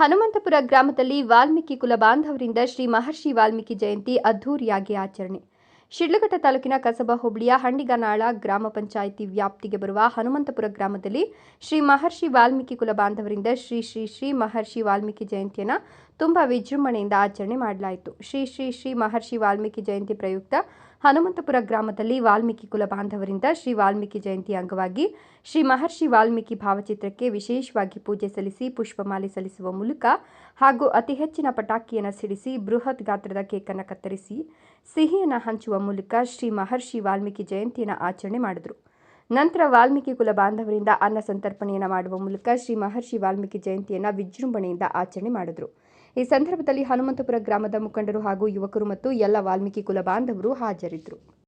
ಹನುಮಂತಪುರ ಗ್ರಾಮದಲ್ಲಿ ವಾಲ್ಮೀಕಿ ಕುಲ ಬಾಂಧವರಿಂದ ಶ್ರೀ ಮಹರ್ಷಿ ವಾಲ್ಮೀಕಿ ಜಯಂತಿ ಅದ್ದೂರಿಯಾಗಿ ಆಚರಣೆ. ಶಿಡ್ಲಘಟ್ಟ ತಾಲೂಕಿನ ಕಸಬಾ ಹೋಬಳಿಯ ಹಂಡಿಗನಾಳ ಗ್ರಾಮ ಪಂಚಾಯಿತಿ ವ್ಯಾಪ್ತಿಗೆ ಬರುವ ಹನುಮಂತಪುರ ಗ್ರಾಮದಲ್ಲಿ ಶ್ರೀ ಮಹರ್ಷಿ ವಾಲ್ಮೀಕಿ ಕುಲ ಬಾಂಧವರಿಂದ ಶ್ರೀ ಶ್ರೀ ಶ್ರೀ ಮಹರ್ಷಿ ವಾಲ್ಮೀಕಿ ಜಯಂತಿಯನ್ನು ತುಂಬಾ ವಿಜೃಂಭಣೆಯಿಂದ ಆಚರಣೆ ಮಾಡಲಾಯಿತು. ಶ್ರೀ ಶ್ರೀ ಶ್ರೀ ಮಹರ್ಷಿ ವಾಲ್ಮೀಕಿ ಜಯಂತಿ ಪ್ರಯುಕ್ತ ಹನುಮಂತಪುರ ಗ್ರಾಮದಲ್ಲಿ ವಾಲ್ಮೀಕಿ ಕುಲ ಬಾಂಧವರಿಂದ ಶ್ರೀ ವಾಲ್ಮೀಕಿ ಜಯಂತಿ ಅಂಗವಾಗಿ ಶ್ರೀ ಮಹರ್ಷಿ ವಾಲ್ಮೀಕಿ ಭಾವಚಿತ್ರಕ್ಕೆ ವಿಶೇಷವಾಗಿ ಪೂಜೆ ಸಲ್ಲಿಸಿ ಪುಷ್ಪಮಾಲೆ ಸಲ್ಲಿಸುವ ಮೂಲಕ ಹಾಗೂ ಅತಿ ಹೆಚ್ಚಿನ ಪಟಾಕಿಯನ್ನು ಸಿಡಿಸಿ ಬೃಹತ್ ಗಾತ್ರದ ಕೇಕನ್ನು ಕತ್ತರಿಸಿ ಸಿಹಿಯನ್ನು ಹಂಚುವ ಮೂಲಕ ಶ್ರೀ ಮಹರ್ಷಿ ವಾಲ್ಮೀಕಿ ಜಯಂತಿಯನ್ನು ಆಚರಣೆ ಮಾಡಿದರು. ನಂತರ ವಾಲ್ಮೀಕಿ ಕುಲ ಬಾಂಧವರಿಂದ ಅನ್ನ ಸಂತರ್ಪಣೆಯನ್ನು ಮಾಡುವ ಮೂಲಕ ಶ್ರೀ ಮಹರ್ಷಿ ವಾಲ್ಮೀಕಿ ಜಯಂತಿಯನ್ನು ವಿಜೃಂಭಣೆಯಿಂದ ಆಚರಣೆ ಮಾಡಿದರು. ಈ ಸಂದರ್ಭದಲ್ಲಿ ಹನುಮಂತಪುರ ಗ್ರಾಮದ ಮುಖಂಡರು ಹಾಗೂ ಯುವಕರು ಮತ್ತು ಎಲ್ಲ ವಾಲ್ಮೀಕಿ ಕುಲ ಬಾಂಧವರು ಹಾಜರಿದ್ದರು.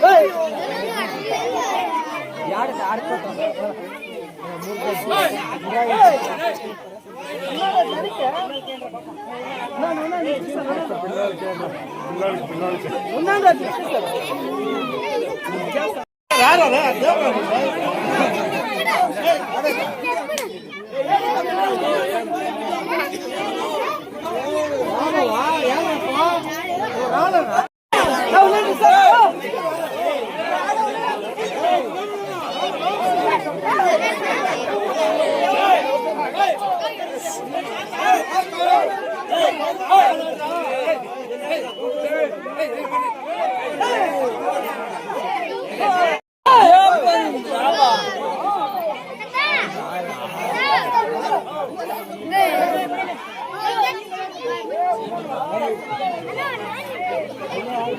Hey! யாரா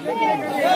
Yeah.